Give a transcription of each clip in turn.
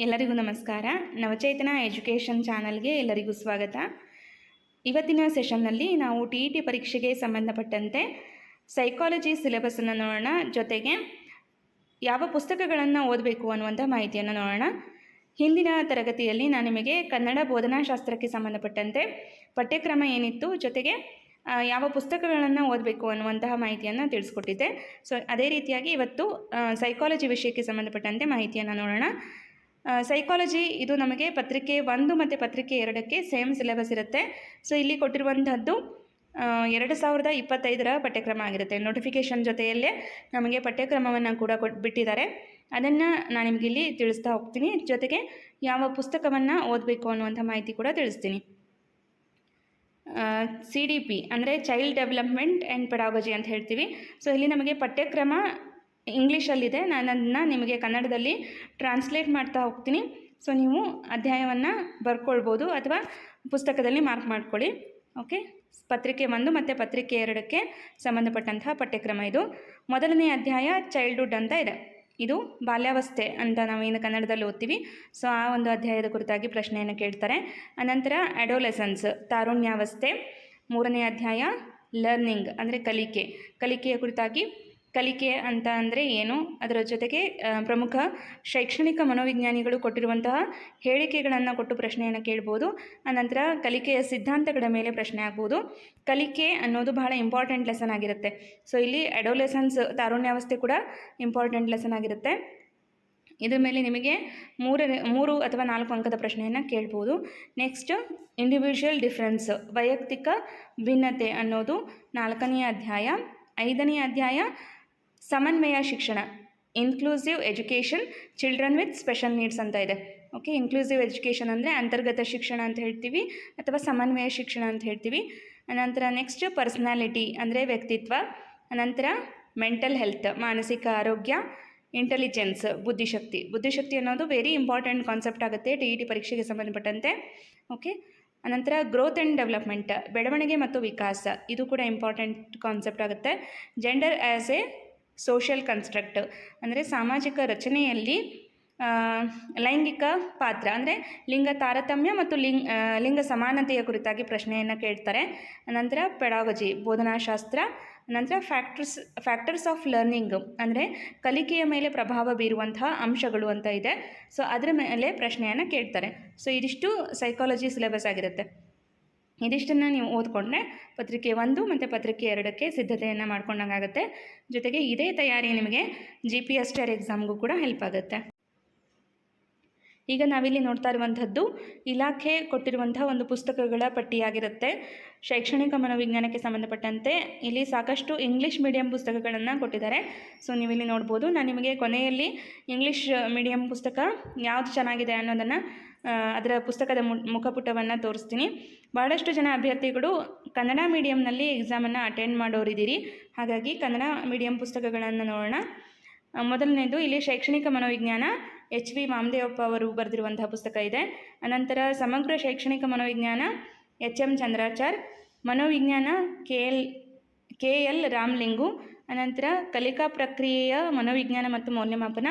ಎಲ್ಲರಿಗೂ ನಮಸ್ಕಾರ. ನವಚೇತನ ಎಜುಕೇಷನ್ ಚಾನಲ್ಗೆ ಎಲ್ಲರಿಗೂ ಸ್ವಾಗತ. ಇವತ್ತಿನ ಸೆಷನ್ನಲ್ಲಿ ನಾವು ಟಿ ಇ ಟಿ ಪರೀಕ್ಷೆಗೆ ಸಂಬಂಧಪಟ್ಟಂತೆ ಸೈಕಾಲಜಿ ಸಿಲೆಬಸನ್ನು ನೋಡೋಣ. ಜೊತೆಗೆ ಯಾವ ಪುಸ್ತಕಗಳನ್ನು ಓದಬೇಕು ಅನ್ನುವಂಥ ಮಾಹಿತಿಯನ್ನು ನೋಡೋಣ. ಹಿಂದಿನ ತರಗತಿಯಲ್ಲಿ ನಾನು ನಿಮಗೆ ಕನ್ನಡ ಬೋಧನಾಶಾಸ್ತ್ರಕ್ಕೆ ಸಂಬಂಧಪಟ್ಟಂತೆ ಪಠ್ಯಕ್ರಮ ಏನಿತ್ತು, ಜೊತೆಗೆ ಯಾವ ಪುಸ್ತಕಗಳನ್ನು ಓದಬೇಕು ಅನ್ನುವಂತಹ ಮಾಹಿತಿಯನ್ನು ತಿಳಿಸ್ಕೊಟ್ಟಿದ್ದೆ. ಸೊ, ಅದೇ ರೀತಿಯಾಗಿ ಇವತ್ತು ಸೈಕಾಲಜಿ ವಿಷಯಕ್ಕೆ ಸಂಬಂಧಪಟ್ಟಂತೆ ಮಾಹಿತಿಯನ್ನು ನೋಡೋಣ. ಸೈಕಾಲಜಿ ಇದು ನಮಗೆ ಪತ್ರಿಕೆ ಒಂದು ಮತ್ತು ಪತ್ರಿಕೆ ಎರಡಕ್ಕೆ ಸೇಮ್ ಸಿಲೆಬಸ್ ಇರುತ್ತೆ. ಸೊ ಇಲ್ಲಿ ಕೊಟ್ಟಿರುವಂಥದ್ದು ಎರಡು ಸಾವಿರದ ಇಪ್ಪತ್ತೈದರ ಪಠ್ಯಕ್ರಮ ಆಗಿರುತ್ತೆ. ನೋಟಿಫಿಕೇಷನ್ ಜೊತೆಯಲ್ಲೇ ನಮಗೆ ಪಠ್ಯಕ್ರಮವನ್ನು ಕೂಡ ಕೊಟ್ಟು ಬಿಟ್ಟಿದ್ದಾರೆ. ಅದನ್ನು ನಾನು ನಿಮಗೆ ಇಲ್ಲಿ ತಿಳಿಸ್ತಾ ಹೋಗ್ತೀನಿ. ಜೊತೆಗೆ ಯಾವ ಪುಸ್ತಕವನ್ನು ಓದಬೇಕು ಅನ್ನುವಂಥ ಮಾಹಿತಿ ಕೂಡ ತಿಳಿಸ್ತೀನಿ. ಸಿ ಡಿ ಪಿ ಅಂದರೆ ಚೈಲ್ಡ್ ಡೆವಲಪ್ಮೆಂಟ್ ಆ್ಯಂಡ್ ಪೆಡಾಗಜಿ ಅಂತ ಹೇಳ್ತೀವಿ. ಸೊ ಇಲ್ಲಿ ನಮಗೆ ಪಠ್ಯಕ್ರಮ ಇಂಗ್ಲೀಷಲ್ಲಿದೆ. ನಾನು ಅದನ್ನು ನಿಮಗೆ ಕನ್ನಡದಲ್ಲಿ ಟ್ರಾನ್ಸ್ಲೇಟ್ ಮಾಡ್ತಾ ಹೋಗ್ತೀನಿ. ಸೊ ನೀವು ಅಧ್ಯಾಯವನ್ನು ಬರ್ಕೊಳ್ಬೋದು ಅಥವಾ ಪುಸ್ತಕದಲ್ಲಿ ಮಾರ್ಕ್ ಮಾಡ್ಕೊಳ್ಳಿ. ಓಕೆ ಪತ್ರಿಕೆ ಒಂದು ಮತ್ತು ಪತ್ರಿಕೆ ಎರಡಕ್ಕೆ ಸಂಬಂಧಪಟ್ಟಂತಹ ಪಠ್ಯಕ್ರಮ ಇದು. ಮೊದಲನೇ ಅಧ್ಯಾಯ ಚೈಲ್ಡ್ಹುಡ್ ಅಂತ ಇದೆ. ಇದು ಬಾಲ್ಯಾವಸ್ಥೆ ಅಂತ ನಾವೇನು ಕನ್ನಡದಲ್ಲಿ ಓದ್ತೀವಿ. ಸೊ ಆ ಒಂದು ಅಧ್ಯಾಯದ ಕುರಿತಾಗಿ ಪ್ರಶ್ನೆಯನ್ನು ಕೇಳ್ತಾರೆ. ಅನಂತರ ಅಡೋಲೆಸನ್ಸ್ ತಾರುಣ್ಯಾವಸ್ಥೆ. ಮೂರನೇ ಅಧ್ಯಾಯ ಲರ್ನಿಂಗ್ ಅಂದರೆ ಕಲಿಕೆ. ಕಲಿಕೆಯ ಕುರಿತಾಗಿ ಕಲಿಕೆ ಅಂತ ಅಂದರೆ ಏನು? ಅದರ ಜೊತೆಗೆ ಪ್ರಮುಖ ಶೈಕ್ಷಣಿಕ ಮನೋವಿಜ್ಞಾನಿಗಳು ಕೊಟ್ಟಿರುವಂತಹ ಹೇಳಿಕೆಗಳನ್ನು ಕೊಟ್ಟು ಪ್ರಶ್ನೆಯನ್ನು ಕೇಳ್ಬೋದು. ಅನಂತರ ಕಲಿಕೆಯ ಸಿದ್ಧಾಂತಗಳ ಮೇಲೆ ಪ್ರಶ್ನೆ ಆಗ್ಬೋದು. ಕಲಿಕೆ ಅನ್ನೋದು ಬಹಳ ಇಂಪಾರ್ಟೆಂಟ್ ಲೆಸನ್ ಆಗಿರುತ್ತೆ. ಸೊ ಇಲ್ಲಿ ಅಡೋಲೆಸನ್ಸ್ ತಾರುಣ್ಯಾವಸ್ಥೆ ಕೂಡ ಇಂಪಾರ್ಟೆಂಟ್ ಲೆಸನ್ ಆಗಿರುತ್ತೆ. ಇದ್ರ ಮೇಲೆ ನಿಮಗೆ ಮೂರನೇ ಮೂರು ಅಥವಾ ನಾಲ್ಕು ಅಂಕದ ಪ್ರಶ್ನೆಯನ್ನು ಕೇಳ್ಬೋದು. ನೆಕ್ಸ್ಟ್ ಇಂಡಿವಿಜುವಲ್ ಡಿಫ್ರೆನ್ಸ್ ವೈಯಕ್ತಿಕ ಭಿನ್ನತೆ ಅನ್ನೋದು ನಾಲ್ಕನೆಯ ಅಧ್ಯಾಯ. ಐದನೆಯ ಅಧ್ಯಾಯ ಸಮನ್ವಯ ಶಿಕ್ಷಣ inclusive education children with special needs ಅಂತ ಇದೆ. ಓಕೆ ಇನ್ಕ್ಲೂಸಿವ್ ಎಜುಕೇಷನ್ ಅಂದರೆ ಅಂತರ್ಗತ ಶಿಕ್ಷಣ ಅಂತ ಹೇಳ್ತೀವಿ, ಅಥವಾ ಸಮನ್ವಯ ಶಿಕ್ಷಣ ಅಂತ ಹೇಳ್ತೀವಿ. ಅನಂತರ ನೆಕ್ಸ್ಟ್ ಪರ್ಸ್ನಾಲಿಟಿ ಅಂದರೆ ವ್ಯಕ್ತಿತ್ವ, ಅನಂತರ ಮೆಂಟಲ್ ಹೆಲ್ತ್ ಮಾನಸಿಕ ಆರೋಗ್ಯ ಇಂಟೆಲಿಜೆನ್ಸ್ ಬುದ್ಧಿಶಕ್ತಿ. ಬುದ್ಧಿಶಕ್ತಿ ಅನ್ನೋದು ವೆರಿ ಇಂಪಾರ್ಟೆಂಟ್ ಕಾನ್ಸೆಪ್ಟ್ ಆಗುತ್ತೆ ಟಿ ಇ ಟಿ ಪರೀಕ್ಷೆಗೆ ಸಂಬಂಧಪಟ್ಟಂತೆ. ಓಕೆ ಅನಂತರ ಗ್ರೋತ್ ಆ್ಯಂಡ್ ಡೆವಲಪ್ಮೆಂಟ್ ಬೆಳವಣಿಗೆ ಮತ್ತು ವಿಕಾಸ, ಇದು ಕೂಡ ಇಂಪಾರ್ಟೆಂಟ್ ಕಾನ್ಸೆಪ್ಟ್ ಆಗುತ್ತೆ. Gender as a social construct ಅಂದರೆ ಸಾಮಾಜಿಕ ರಚನೆಯಲ್ಲಿ ಲೈಂಗಿಕ ಪಾತ್ರ ಅಂದರೆ ಲಿಂಗ ತಾರತಮ್ಯ ಮತ್ತು ಲಿಂಗ ಲಿಂಗ ಸಮಾನತೆಯ ಕುರಿತಾಗಿ ಪ್ರಶ್ನೆಯನ್ನು ಕೇಳ್ತಾರೆ. ನಂತರ ಪೆಡಾಗಜಿ ಬೋಧನಾಶಾಸ್ತ್ರ, ನಂತರ ಫ್ಯಾಕ್ಟರ್ಸ್ ಫ್ಯಾಕ್ಟರ್ಸ್ ಆಫ್ ಲರ್ನಿಂಗ್ ಅಂದರೆ ಕಲಿಕೆಯ ಮೇಲೆ ಪ್ರಭಾವ ಬೀರುವಂತಹ ಅಂಶಗಳು ಅಂತ ಇದೆ. ಸೊ ಅದರ ಮೇಲೆ ಪ್ರಶ್ನೆಯನ್ನು ಕೇಳ್ತಾರೆ. ಸೊ ಇದಿಷ್ಟು ಸೈಕಾಲಜಿ ಸಿಲೆಬಸ್ ಆಗಿರುತ್ತೆ. ಇದಿಷ್ಟನ್ನು ನೀವು ಓದ್ಕೊಂಡ್ರೆ ಪತ್ರಿಕೆ ಒಂದು ಮತ್ತು ಪತ್ರಿಕೆ ಎರಡಕ್ಕೆ ಸಿದ್ಧತೆಯನ್ನು ಮಾಡ್ಕೊಂಡಂಗಾಗುತ್ತೆ. ಜೊತೆಗೆ ಇದೇ ತಯಾರಿ ನಿಮಗೆ ಜಿ ಪಿ ಎಸ್ ಟೆರ್ ಎಕ್ಸಾಮ್ಗೂ ಕೂಡ ಹೆಲ್ಪ್ ಆಗುತ್ತೆ. ಈಗ ನಾವಿಲ್ಲಿ ನೋಡ್ತಾ ಇರುವಂಥದ್ದು ಇಲಾಖೆ ಕೊಟ್ಟಿರುವಂತಹ ಒಂದು ಪುಸ್ತಕಗಳ ಪಟ್ಟಿಯಾಗಿರುತ್ತೆ. ಶೈಕ್ಷಣಿಕ ಮನೋವಿಜ್ಞಾನಕ್ಕೆ ಸಂಬಂಧಪಟ್ಟಂತೆ ಇಲ್ಲಿ ಸಾಕಷ್ಟು ಇಂಗ್ಲೀಷ್ ಮೀಡಿಯಂ ಪುಸ್ತಕಗಳನ್ನು ಕೊಟ್ಟಿದ್ದಾರೆ. ಸೊ ನೀವಿಲ್ಲಿ ನೋಡ್ಬೋದು. ನಾನು ನಿಮಗೆ ಕೊನೆಯಲ್ಲಿ ಇಂಗ್ಲೀಷ್ ಮೀಡಿಯಂ ಪುಸ್ತಕ ಯಾವುದು ಚೆನ್ನಾಗಿದೆ ಅನ್ನೋದನ್ನು ಅದರ ಪುಸ್ತಕದ ಮುಖಪುಟವನ್ನು ತೋರಿಸ್ತೀನಿ. ಭಾಳಷ್ಟು ಜನ ಅಭ್ಯರ್ಥಿಗಳು ಕನ್ನಡ ಮೀಡಿಯಂನಲ್ಲಿ ಎಕ್ಸಾಮನ್ನು ಅಟೆಂಡ್ ಮಾಡೋರಿದ್ದೀರಿ. ಹಾಗಾಗಿ ಕನ್ನಡ ಮೀಡಿಯಂ ಪುಸ್ತಕಗಳನ್ನು ನೋಡೋಣ. ಮೊದಲನೇದು, ಇಲ್ಲಿ ಶೈಕ್ಷಣಿಕ ಮನೋವಿಜ್ಞಾನ ಎಚ್ ವಿ ವಾಮದೇವಪ್ಪ ಅವರು ಬರೆದಿರುವಂತಹ ಪುಸ್ತಕ ಇದೆ. ಅನಂತರ ಸಮಗ್ರ ಶೈಕ್ಷಣಿಕ ಮನೋವಿಜ್ಞಾನ H M Chandrachar, ಮನೋವಿಜ್ಞಾನ K L K L Ramlingu, ಅನಂತರ ಕಲಿಕಾ ಪ್ರಕ್ರಿಯೆಯ ಮನೋವಿಜ್ಞಾನ ಮತ್ತು ಮೌಲ್ಯಮಾಪನ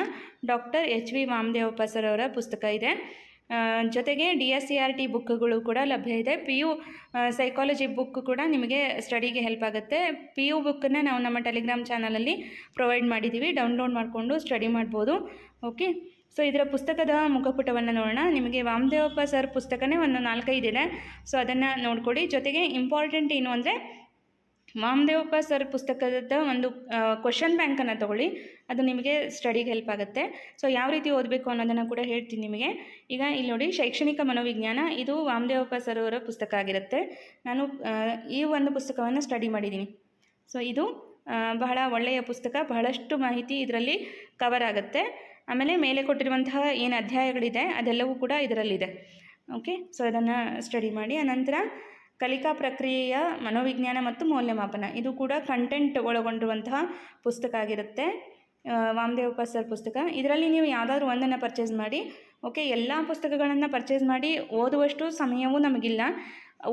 doctor H V Vamadevappa sir ಅವರ ಪುಸ್ತಕ ಇದೆ. ಜೊತೆಗೆ D S C R T ಬುಕ್ಗಳು ಕೂಡ ಲಭ್ಯ ಇದೆ. ಪಿ ಯು ಸೈಕಾಲಜಿ ಬುಕ್ ಕೂಡ ನಿಮಗೆ ಸ್ಟಡಿಗೆ ಹೆಲ್ಪ್ ಆಗುತ್ತೆ. ಪಿ ಯು ಬುಕ್ಕನ್ನು ನಾವು ನಮ್ಮ ಟೆಲಿಗ್ರಾಮ್ ಚಾನಲಲ್ಲಿ ಪ್ರೊವೈಡ್ ಮಾಡಿದ್ದೀವಿ. ಡೌನ್ಲೋಡ್ ಮಾಡಿಕೊಂಡು ಸ್ಟಡಿ ಮಾಡ್ಬೋದು. ಓಕೆ ಸೊ ಇದರ ಪುಸ್ತಕದ ಮುಖಪುಟವನ್ನು ನೋಡೋಣ. ನಿಮಗೆ ವಾಮದೇವಪ್ಪ ಸರ್ ಪುಸ್ತಕನೇ ಒಂದು ನಾಲ್ಕೈದಿದೆ ಸೊ ಅದನ್ನು ನೋಡ್ಕೊಡಿ ಜೊತೆಗೆ ಇಂಪಾರ್ಟೆಂಟ್ ಏನು ಅಂದರೆ ವಾಮದೇವಪ್ಪ ಸರ್ ಪುಸ್ತಕದ ಒಂದು ಕ್ವಶನ್ ಬ್ಯಾಂಕನ್ನು ತಗೊಳ್ಳಿ. ಅದು ನಿಮಗೆ ಸ್ಟಡಿಗೆ ಹೆಲ್ಪ್ ಆಗುತ್ತೆ. ಸೊ ಯಾವ ರೀತಿ ಓದಬೇಕು ಅನ್ನೋದನ್ನು ಕೂಡ ಹೇಳ್ತೀನಿ ನಿಮಗೆ. ಈಗ ಇಲ್ಲಿ ನೋಡಿ, ಶೈಕ್ಷಣಿಕ ಮನೋವಿಜ್ಞಾನ ಇದು ವಾಮದೇವಪ್ಪ ಸರ್ ಅವರ ಪುಸ್ತಕ ಆಗಿರುತ್ತೆ. ನಾನು ಈ ಒಂದು ಪುಸ್ತಕವನ್ನು ಸ್ಟಡಿ ಮಾಡಿದ್ದೀನಿ. ಸೊ ಇದು ಬಹಳ ಒಳ್ಳೆಯ ಪುಸ್ತಕ. ಬಹಳಷ್ಟು ಮಾಹಿತಿ ಇದರಲ್ಲಿ ಕವರ್ ಆಗುತ್ತೆ. ಆಮೇಲೆ ಮೇಲೆ ಕೊಟ್ಟಿರುವಂತಹ ಏನು ಅಧ್ಯಾಯಗಳಿದೆ ಅದೆಲ್ಲವೂ ಕೂಡ ಇದರಲ್ಲಿದೆ. ಓಕೆ ಸೊ ಅದನ್ನು ಸ್ಟಡಿ ಮಾಡಿ. ಅನಂತರ ಕಲಿಕಾ ಪ್ರಕ್ರಿಯೆಯ ಮನೋವಿಜ್ಞಾನ ಮತ್ತು ಮೌಲ್ಯಮಾಪನ. ಇದು ಕೂಡ ಕಂಟೆಂಟ್ ಒಳಗೊಂಡಿರುವಂತಹ ಪುಸ್ತಕ ಆಗಿರುತ್ತೆ. ವಾಮದೇವಪ್ಪ ಸರ್ ಪುಸ್ತಕ. ಇದರಲ್ಲಿ ನೀವು ಯಾವುದಾದ್ರೂ ಒಂದನ್ನು ಪರ್ಚೇಸ್ ಮಾಡಿ ಓಕೆ ಎಲ್ಲ ಪುಸ್ತಕಗಳನ್ನು ಪರ್ಚೇಸ್ ಮಾಡಿ ಓದುವಷ್ಟು ಸಮಯವೂ ನಮಗಿಲ್ಲ.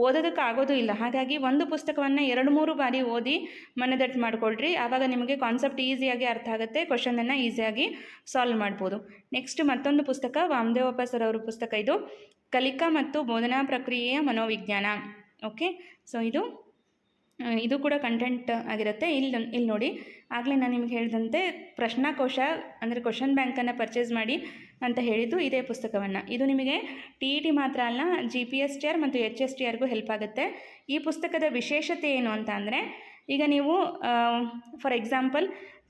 ಓದೋದಕ್ಕೆ ಆಗೋದು ಇಲ್ಲ. ಹಾಗಾಗಿ ಒಂದು ಪುಸ್ತಕವನ್ನು ಎರಡು ಮೂರು ಬಾರಿ ಓದಿ ಮನದಟ್ಟು ಮಾಡಿಕೊಳ್ಳ್ರಿ ಆವಾಗ ನಿಮಗೆ ಕಾನ್ಸೆಪ್ಟ್ ಈಸಿಯಾಗಿ ಅರ್ಥ ಆಗುತ್ತೆ. ಕ್ವಶನನ್ನು ಈಸಿಯಾಗಿ ಸಾಲ್ವ್ ಮಾಡ್ಬೋದು. ನೆಕ್ಸ್ಟ್ ಮತ್ತೊಂದು ಪುಸ್ತಕ ವಾಮದೇವಪ್ಪ ಸರ್ ಅವರ ಪುಸ್ತಕ ಇದು. ಕಲಿಕಾ ಮತ್ತು ಬೋಧನಾ ಪ್ರಕ್ರಿಯೆಯ ಮನೋವಿಜ್ಞಾನ. ಓಕೆ ಸೊ ಇದು ಇದು ಕೂಡ ಕಂಟೆಂಟ್ ಆಗಿರುತ್ತೆ. ಇಲ್ಲಿ ಇಲ್ಲಿ ನೋಡಿ. ಆಗಲೇ ನಾನು ನಿಮ್ಗೆ ಹೇಳಿದಂತೆ ಪ್ರಶ್ನಾಕೋಶ, ಅಂದರೆ ಕ್ವಶನ್ ಬ್ಯಾಂಕನ್ನು ಪರ್ಚೇಸ್ ಮಾಡಿ ಅಂತ ಹೇಳಿದ್ದು ಇದೇ ಪುಸ್ತಕವನ್ನು. ಇದು ನಿಮಗೆ ಟಿ ಇ ಟಿ ಮಾತ್ರ ಅಲ್ಲ G P S T R ಮತ್ತು ಎಚ್ ಎಸ್ ಟಿ ಆರ್ಗೂ ಹೆಲ್ಪ್ ಆಗುತ್ತೆ. ಈ ಪುಸ್ತಕದ ವಿಶೇಷತೆ ಏನು ಅಂತ ಅಂದರೆ, ಈಗ ನೀವು ಫಾರ್ ಎಕ್ಸಾಂಪಲ್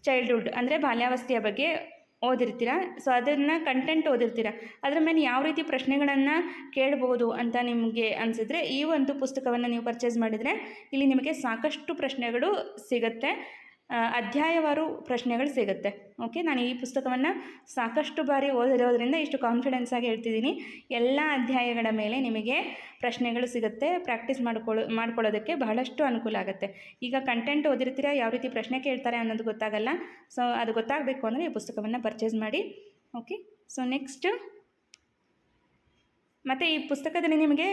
ಚೈಲ್ಡ್ಹುಡ್ ಅಂದರೆ ಬಾಲ್ಯಾವಸ್ಥೆಯ ಬಗ್ಗೆ ಓದಿರ್ತೀರ? ಸೊ ಅದನ್ನು ಕಂಟೆಂಟ್ ಓದಿರ್ತೀರ? ಅದರ ಮೇಲೆ ಯಾವ ರೀತಿ ಪ್ರಶ್ನೆಗಳನ್ನು ಕೇಳ್ಬೋದು ಅಂತ ನಿಮಗೆ ಅನಿಸಿದ್ರೆ ಈ ಒಂದು ಪುಸ್ತಕವನ್ನು ನೀವು ಪರ್ಚೇಸ್ ಮಾಡಿದರೆ ಇಲ್ಲಿ ನಿಮಗೆ ಸಾಕಷ್ಟು ಪ್ರಶ್ನೆಗಳು ಸಿಗುತ್ತೆ. ಅಧ್ಯಾಯವಾರು ಪ್ರಶ್ನೆಗಳು ಸಿಗುತ್ತೆ. ಓಕೆ ನಾನು ಈ ಪುಸ್ತಕವನ್ನು ಸಾಕಷ್ಟು ಬಾರಿ ಓದಿರೋದ್ರಿಂದ ಇಷ್ಟು ಕಾನ್ಫಿಡೆನ್ಸ್ ಆಗಿ ಹೇಳ್ತಿದ್ದೀನಿ. ಎಲ್ಲ ಅಧ್ಯಾಯಗಳ ಮೇಲೆ ನಿಮಗೆ ಪ್ರಶ್ನೆಗಳು ಸಿಗುತ್ತೆ. ಪ್ರಾಕ್ಟೀಸ್ ಮಾಡ್ಕೊಳ್ಳೋ, ಮಾಡ್ಕೊಳ್ಳೋದಕ್ಕೆ ಬಹಳಷ್ಟು ಅನುಕೂಲ ಆಗುತ್ತೆ. ಈಗ ಕಂಟೆಂಟ್ ಓದಿರ್ತೀರಾ? ಯಾವ ರೀತಿ ಪ್ರಶ್ನೆ ಕೇಳ್ತಾರೆ ಅನ್ನೋದು ಗೊತ್ತಾಗಲ್ಲ. ಸೊ ಅದು ಗೊತ್ತಾಗಬೇಕು ಅಂದರೆ ಈ ಪುಸ್ತಕವನ್ನು ಪರ್ಚೇಸ್ ಮಾಡಿ. ಓಕೆ ಸೊ ನೆಕ್ಸ್ಟ್ ಮತ್ತು ಈ ಪುಸ್ತಕದಲ್ಲಿ ನಿಮಗೆ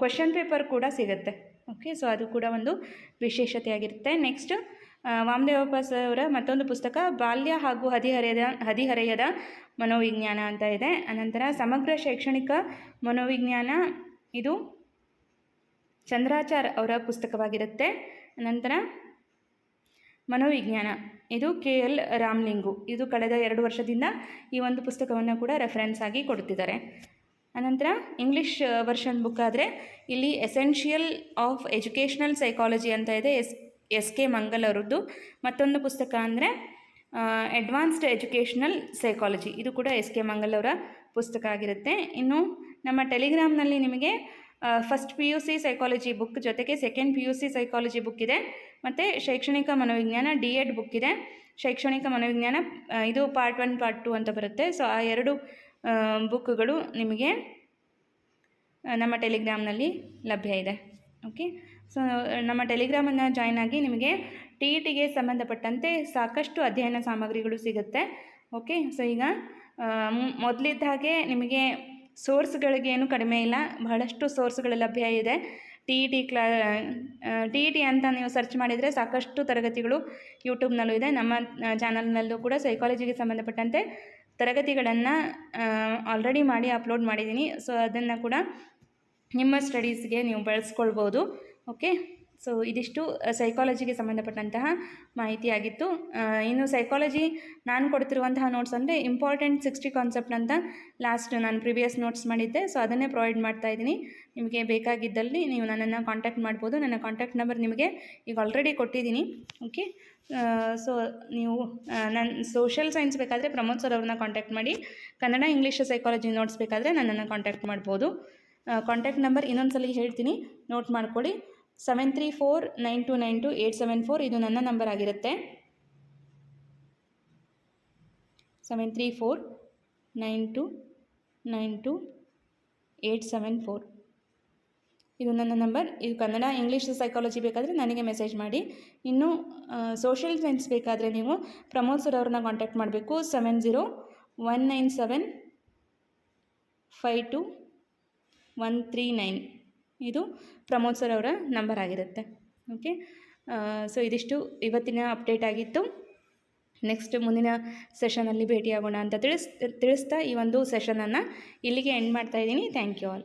ಕ್ವಶನ್ ಪೇಪರ್ ಕೂಡ ಸಿಗುತ್ತೆ. ಓಕೆ ಸೊ ಅದು ಕೂಡ ಒಂದು ವಿಶೇಷತೆಯಾಗಿರುತ್ತೆ. ನೆಕ್ಸ್ಟ್ ವಾಮದೇವಪ್ಪ ಸರ್ ಅವರ ಮತ್ತೊಂದು ಪುಸ್ತಕ, ಬಾಲ್ಯ ಹಾಗೂ ಹದಿಹರೆಯದ ಹದಿಹರೆಯದ ಮನೋವಿಜ್ಞಾನ ಅಂತ ಇದೆ. ಅನಂತರ ಸಮಗ್ರ ಶೈಕ್ಷಣಿಕ ಮನೋವಿಜ್ಞಾನ, ಇದು ಚಂದ್ರಾಚಾರ್ ಅವರ ಪುಸ್ತಕವಾಗಿರುತ್ತೆ. ನಂತರ ಮನೋವಿಜ್ಞಾನ, ಇದು ಕೆ ಎಲ್ ರಾಮ್ಲಿಂಗು. ಇದು ಕಳೆದ ಎರಡು ವರ್ಷದಿಂದ ಈ ಒಂದು ಪುಸ್ತಕವನ್ನು ಕೂಡ ರೆಫರೆನ್ಸ್ ಆಗಿ ಕೊಡ್ತಿದ್ದಾರೆ. ಅನಂತರ ಇಂಗ್ಲೀಷ್ ವರ್ಷನ್ ಬುಕ್ ಆದರೆ ಇಲ್ಲಿ ಎಸೆನ್ಷಿಯಲ್ ಆಫ್ ಎಜುಕೇಷನಲ್ ಸೈಕಾಲಜಿ ಅಂತ ಇದೆ. ಎಸ್ ಎಸ್ ಕೆ ಮಂಗಲ್ ಅವರದ್ದು. ಮತ್ತೊಂದು ಪುಸ್ತಕ ಅಂದರೆ ಅಡ್ವಾನ್ಸ್ಡ್ ಎಜುಕೇಷನಲ್ ಸೈಕಾಲಜಿ ಇದು ಕೂಡ ಎಸ್ ಕೆ ಮಂಗಲ್ ಅವರ ಪುಸ್ತಕ ಆಗಿರುತ್ತೆ. ಇನ್ನು ನಮ್ಮ ಟೆಲಿಗ್ರಾಮ್ನಲ್ಲಿ ನಿಮಗೆ first P U C psychology book ಜೊತೆಗೆ second P U C psychology book ಇದೆ. ಮತ್ತು ಶೈಕ್ಷಣಿಕ ಮನೋವಿಜ್ಞಾನ ಡಿ ಎಡ್ ಬುಕ್ ಇದೆ. ಶೈಕ್ಷಣಿಕ ಮನೋವಿಜ್ಞಾನ ಇದು ಪಾರ್ಟ್ ಒನ್ ಪಾರ್ಟ್ ಟು ಅಂತ ಬರುತ್ತೆ. ಸೊ ಆ ಎರಡು ಬುಕ್ಗಳು ನಿಮಗೆ ನಮ್ಮ ಟೆಲಿಗ್ರಾಮ್ನಲ್ಲಿ ಲಭ್ಯ ಇದೆ. ಓಕೆ ಸೊ ನಮ್ಮ ಟೆಲಿಗ್ರಾಮನ್ನು ಜಾಯ್ನ್ ಆಗಿ ನಿಮಗೆ ಟಿ ಇ ಟಿಗೆ ಸಂಬಂಧಪಟ್ಟಂತೆ ಸಾಕಷ್ಟು ಅಧ್ಯಯನ ಸಾಮಗ್ರಿಗಳು ಸಿಗುತ್ತೆ. ಓಕೆ ಸೊ ಈಗ ಮೊದಲಿದ್ದ ಹಾಗೆ ನಿಮಗೆ ಸೋರ್ಸ್ಗಳಿಗೇನು ಕಡಿಮೆ ಇಲ್ಲ. ಬಹಳಷ್ಟು ಸೋರ್ಸ್ಗಳು ಲಭ್ಯ ಇದೆ. ಟಿ ಇ ಟಿ ಕ್ಲಾ ಟಿ ಇ ಟಿ ಅಂತ ನೀವು ಸರ್ಚ್ ಮಾಡಿದರೆ ಸಾಕಷ್ಟು ತರಗತಿಗಳು ಯೂಟ್ಯೂಬ್ನಲ್ಲೂ ಇದೆ. ನಮ್ಮ ಚಾನಲ್ನಲ್ಲೂ ಕೂಡ ಸೈಕಾಲಜಿಗೆ ಸಂಬಂಧಪಟ್ಟಂತೆ ತರಗತಿಗಳನ್ನು ಆಲ್ರೆಡಿ ಮಾಡಿ ಅಪ್ಲೋಡ್ ಮಾಡಿದ್ದೀನಿ. ಸೊ ಅದನ್ನು ಕೂಡ ನಿಮ್ಮ ಸ್ಟಡೀಸ್ಗೆ ನೀವು ಬಳಸ್ಕೊಳ್ಬೋದು. ಓಕೆ ಸೊ ಇದಿಷ್ಟು ಸೈಕಾಲಜಿಗೆ ಸಂಬಂಧಪಟ್ಟಂತಹ ಮಾಹಿತಿಯಾಗಿತ್ತು ಇನ್ನು ಸೈಕಾಲಜಿ ನಾನು ಕೊಡ್ತಿರುವಂತಹ ನೋಟ್ಸ್ ಅಂದರೆ ಇಂಪಾರ್ಟೆಂಟ್ ಸಿಕ್ಸ್ಟಿ ಕಾನ್ಸೆಪ್ಟ್ ಅಂತ ಲಾಸ್ಟ್ ನಾನು ಪ್ರಿವಿಯಸ್ ನೋಟ್ಸ್ ಮಾಡಿದ್ದೆ. ಸೊ ಅದನ್ನೇ ಪ್ರೊವೈಡ್ ಮಾಡ್ತಾ ಇದ್ದೀನಿ. ನಿಮಗೆ ಬೇಕಾಗಿದ್ದಲ್ಲಿ ನೀವು ನನ್ನನ್ನು ಕಾಂಟ್ಯಾಕ್ಟ್ ಮಾಡ್ಬೋದು. ನನ್ನ ಕಾಂಟ್ಯಾಕ್ಟ್ ನಂಬರ್ ನಿಮಗೆ ಈಗ ಆಲ್ರೆಡಿ ಕೊಟ್ಟಿದ್ದೀನಿ. ಓಕೆ ಸೊ ನೀವು ನನ್ನ ಸೋಷಿಯಲ್ ಸೈನ್ಸ್ ಬೇಕಾದರೆ ಪ್ರಮೋದ್ ಸರ್ ಅವ್ರನ್ನ ಕಾಂಟ್ಯಾಕ್ಟ್ ಮಾಡಿ. ಕನ್ನಡ ಇಂಗ್ಲೀಷ್ ಸೈಕಾಲಜಿ ನೋಟ್ಸ್ ಬೇಕಾದರೆ ನನ್ನನ್ನು ಕಾಂಟ್ಯಾಕ್ಟ್ ಮಾಡ್ಬೋದು. ಕಾಂಟ್ಯಾಕ್ಟ್ ನಂಬರ್ ಇನ್ನೊಂದು ಸಲ ಹೇಳ್ತೀನಿ. ನೋಟ್ ಮಾಡ್ಕೊಳ್ಳಿ. Seven three four nine two nine two eight seven four ಇದು ನನ್ನ ನಂಬರ್ ಆಗಿರುತ್ತೆ. Seven three four nine two nine two eight seven four ಇದು ನನ್ನ ನಂಬರ್ ಇದು ಕನ್ನಡ ಇಂಗ್ಲೀಷ್ ಸೈಕಾಲಜಿ ಬೇಕಾದರೆ ನನಗೆ ಮೆಸೇಜ್ ಮಾಡಿ. ಇನ್ನು ಸೋಷಿಯಲ್ ಸೈನ್ಸ್ ಬೇಕಾದರೆ ನೀವು ಪ್ರಮೋದ್ ಸರ್ ಅವ್ರನ್ನ ಕಾಂಟ್ಯಾಕ್ಟ್ ಮಾಡಬೇಕು. Seven zero one nine seven five two one three nine ಇದು ಪ್ರಮೋದ್ ಸರ್ ಅವರ ನಂಬರ್ ಆಗಿರುತ್ತೆ. ಓಕೆ ಸೊ ಇದಿಷ್ಟು ಇವತ್ತಿನ ಅಪ್ಡೇಟ್ ಆಗಿತ್ತು. ನೆಕ್ಸ್ಟ್ ಮುಂದಿನ ಸೆಷನಲ್ಲಿ ಭೇಟಿಯಾಗೋಣ ಅಂತ ತಿಳಿಸ್, ತಿಳಿಸ್ತಾ ಈ ಒಂದು ಸೆಷನನ್ನು ಇಲ್ಲಿಗೆ ಎಂಡ್ ಮಾಡ್ತಾ ಇದ್ದೀನಿ. Thank you all